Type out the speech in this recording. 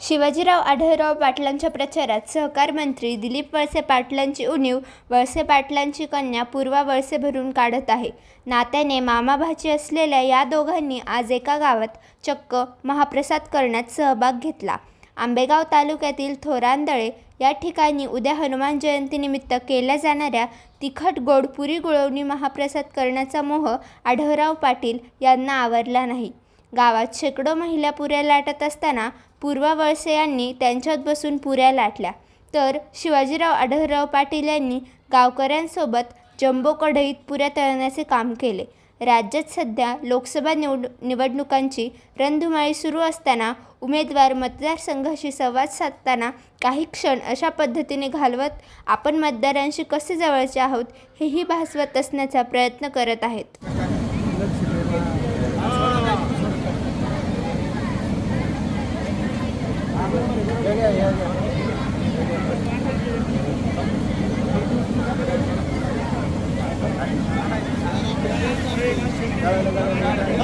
शिवाजीराव आढळराव पाटलांच्या प्रचारात सहकार मंत्री दिलीप वळसे पाटलांची उणीव वळसे पाटलांची कन्या पूर्वा वळसे भरून काढत आहे. नात्याने मामाभाची असलेल्या या दोघांनी आज एका गावात चक्क महाप्रसाद करण्यात सहभाग घेतला. आंबेगाव तालुक्यातील थोरांदळे या ठिकाणी उद्या हनुमान जयंतीनिमित्त केल्या जाणाऱ्या तिखट गोडपुरी गुळवणी महाप्रसाद करण्याचा मोह आढळराव पाटील यांना आवरला नाही. गावात शेकडो महिला पुऱ्या लाटत असताना पूर्वा वळसे यांनी त्यांच्यात बसून पुऱ्या लाटल्या. तर शिवाजीराव आढळराव पाटील यांनी गावकऱ्यांसोबत जम्बो कढईत पुऱ्या तळण्याचे काम केले. राज्यात सध्या लोकसभा निवड निवडणुकांची रणधुमाळी सुरू असताना उमेदवार मतदारसंघाशी संवाद साधताना काही क्षण अशा पद्धतीने घालवत आपण मतदारांशी कसे जवळचे आहोत हेही भासवत असण्याचा प्रयत्न करत आहेत. Thank you.